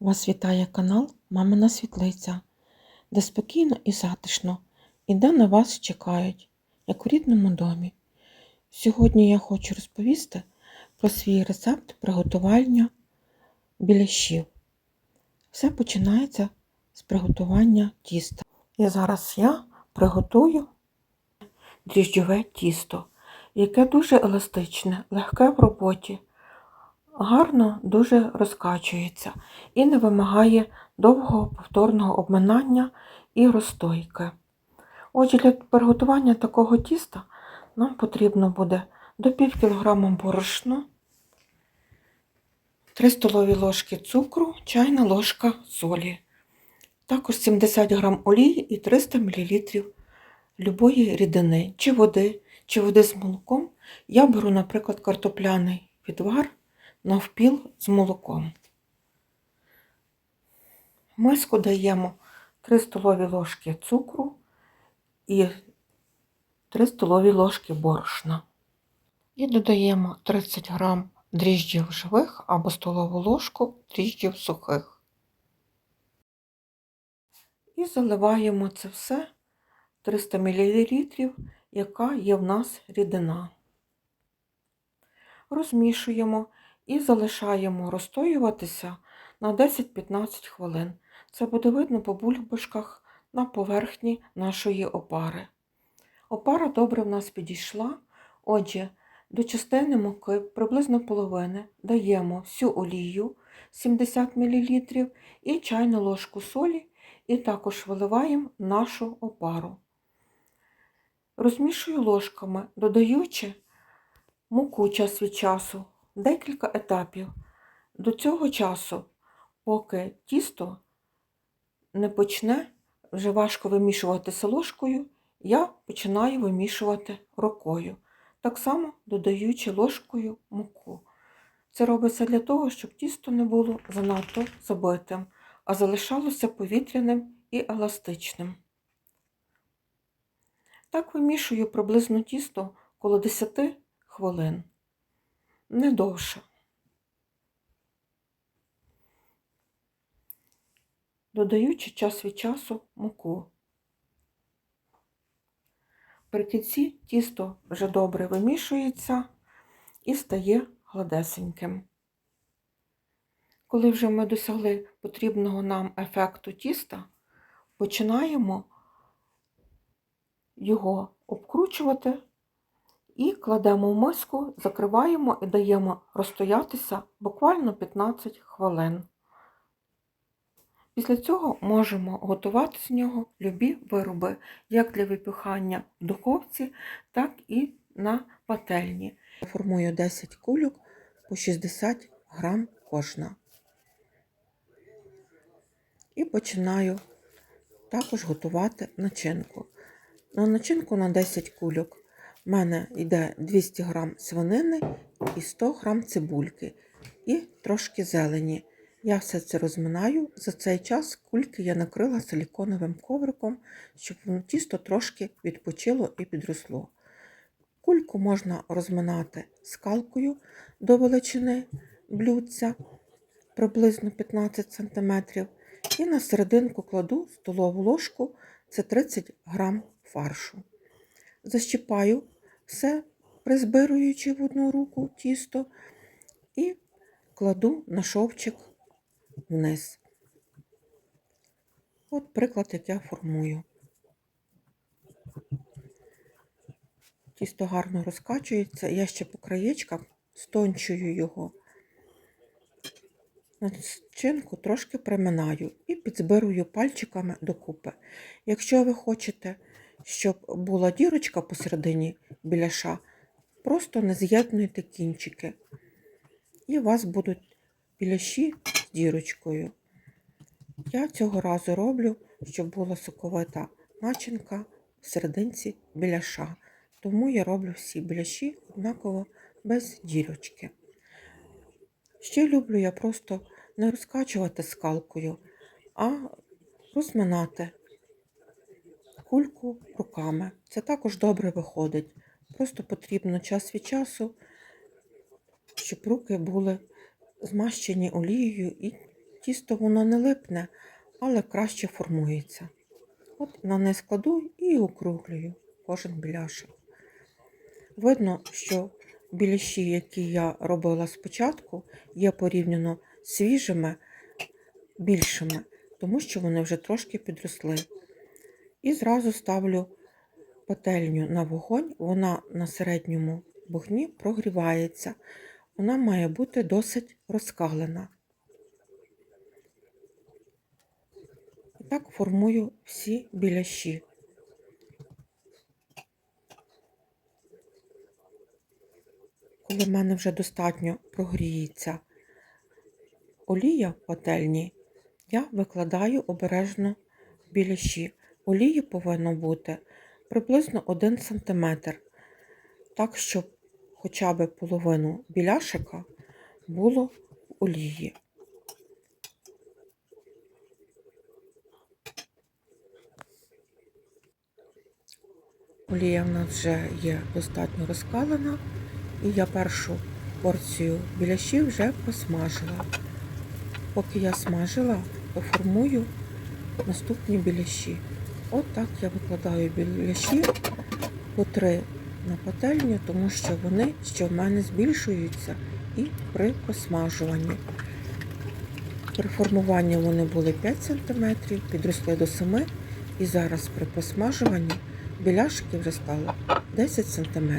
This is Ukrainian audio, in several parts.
Вас вітає канал Мамина Світлиця, де спокійно і затишно, і де на вас чекають, як у рідному домі. Сьогодні я хочу розповісти про свій рецепт приготування біляшів. Все починається з приготування тіста. І зараз я приготую дріжджове тісто, яке дуже еластичне, легке в роботі гарно дуже розкачується і не вимагає довгого повторного обминання і розстойки. Отже, для приготування такого тіста нам потрібно буде до пів кілограма борошна, 3 столові ложки цукру, чайна ложка солі, також 70 г олії і 300 мл любої рідини, чи води, чи води з молоком. Я беру, наприклад, картопляний відвар навпіл з молоком. В миску даємо 3 столові ложки цукру і 3 столові ложки борошна. І додаємо 30 грам дріжджів живих або столову ложку дріжджів сухих. І заливаємо це все 300 мл, яка є в нас рідина. Розмішуємо і залишаємо розстоюватися на 10-15 хвилин. Це буде видно по бульбашках на поверхні нашої опари. Опара добре в нас підійшла. Отже, до частини муки приблизно половини даємо всю олію 70 мл і чайну ложку солі, і також виливаємо нашу опару. Розмішую ложками, додаючи муку час від часу декілька етапів. До цього часу, поки тісто не почне вже важко вимішуватися ложкою, я починаю вимішувати рукою, так само додаючи ложкою муку. Це робиться для того, щоб тісто не було занадто забитим, а залишалося повітряним і еластичним. Так вимішую приблизно тісто коло 10 хвилин не довше. Додаючи час від часу муку. При кінці тісто вже добре вимішується і стає гладесеньким. Коли вже ми досягли потрібного нам ефекту тіста, починаємо його обкручувати і кладемо в миску, закриваємо і даємо розстоятися буквально 15 хвилин. Після цього можемо готувати з нього любі вироби, як для випікання в духовці, так і на пательні. Формую 10 кульок по 60 грам кожна. І починаю також готувати начинку. На начинку на 10 кульок у мене йде 200 г свинини і 100 г цибульки і трошки зелені. Я все це розминаю. За цей час кульки я накрила силіконовим ковриком, щоб воно тісто трошки відпочило і підросло. Кульку можна розминати скалкою до величини блюдця приблизно 15 см. І на серединку кладу столову ложку це 30 г фаршу. Защіпаю все, призбируючи в одну руку тісто, і кладу на шовчик вниз. От приклад, як я формую. Тісто гарно розкачується, я ще по краєчках стончую його. Начинку трошки приминаю і підзбирую пальчиками докупи. Якщо ви хочете щоб була дірочка посередині біляша, просто не з'єднуйте кінчики. І у вас будуть біляші з дірочкою. Я цього разу роблю, щоб була соковита начинка в серединці біляша. Тому я роблю всі біляші однаково без дірочки. Ще люблю я просто не розкачувати скалкою, а розминати кульку руками. Це також добре виходить. Просто потрібно час від часу, щоб руки були змащені олією і тісто воно не липне, але краще формується. От на низ кладу і округлюю кожен біляшик. Видно, що біляші, які я робила спочатку, є порівняно свіжими, більшими, тому що вони вже трошки підросли. І зразу ставлю пательню на вогонь, вона на середньому вогні прогрівається. Вона має бути досить розкалена. І так формую всі біляші. Коли в мене вже достатньо прогріється олія в пательні, я викладаю обережно біляші. Олії повинно бути приблизно 1 см, так, щоб хоча б половину біляшика було в олії. Олія в нас вже є достатньо розкалена, і я першу порцію біляшів вже посмажила. Поки я смажила, поформую наступні біляші. От так я викладаю біляші по три на пательню, тому що вони ще в мене збільшуються і при просмажуванні. При формуванні вони були 5 см, підросли до 7 і зараз при посмажуванні біляшки вже стало 10 см.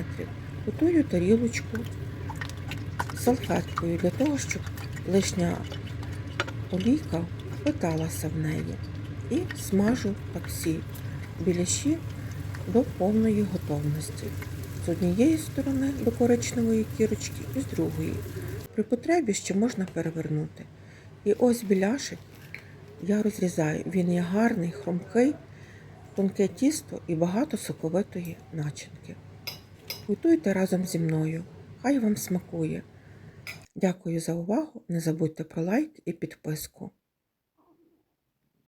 Готую тарілочку салфеткою для того, щоб лишня олійка впиталася в неї. І смажу так всі біляші до повної готовності. З однієї сторони до коричневої кірочки і з другої. При потребі ще можна перевернути. І ось біляшик я розрізаю. Він є гарний, хрумкий, тонке тісто і багато соковитої начинки. Готуйте разом зі мною. Хай вам смакує. Дякую за увагу. Не забудьте про лайк і підписку.